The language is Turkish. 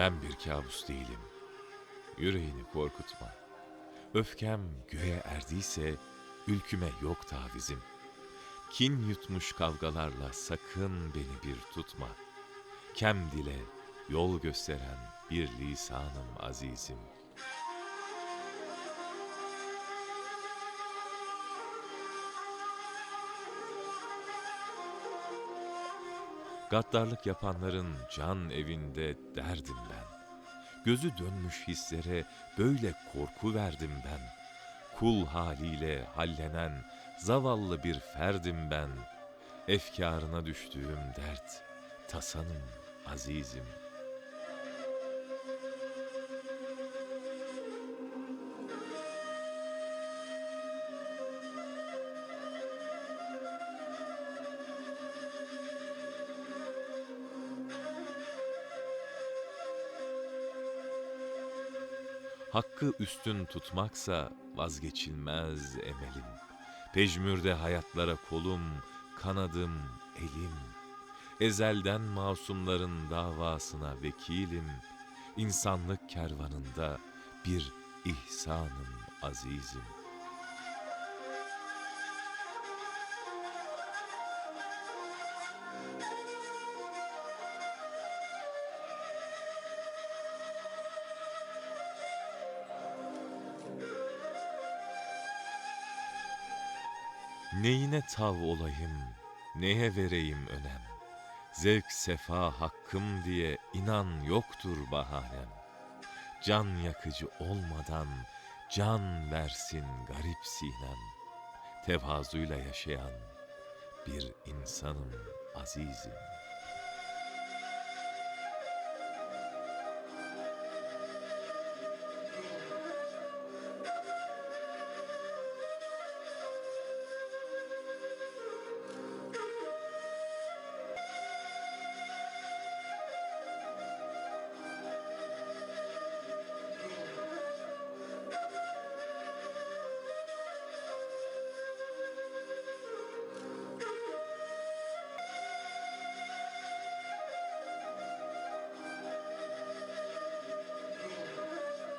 Ben bir kabus değilim. Yüreğini korkutma. Öfkem göğe erdiyse ülküme yok tavizim. Kin yutmuş kavgalarla sakın beni bir tutma. Kem dile yol gösteren bir lisanım azizim. Gaddarlık yapanların can evinde derdim ben. Gözü dönmüş hislere böyle korku verdim ben. Kul haliyle hallenen zavallı bir ferdim ben. Efkarına düştüğüm dert, tasanım azizim. Hakkı üstün tutmaksa vazgeçilmez emelim. Pejmürde hayatlara kolum, kanadım, elim. Ezelden masumların davasına vekilim. İnsanlık kervanında bir ihsanım azizim. Neyine tav olayım, neye vereyim önem? Zevk sefa hakkım diye inan yoktur bahanem. Can yakıcı olmadan can versin garip sinem. Tevazuyla yaşayan bir insanım azizim.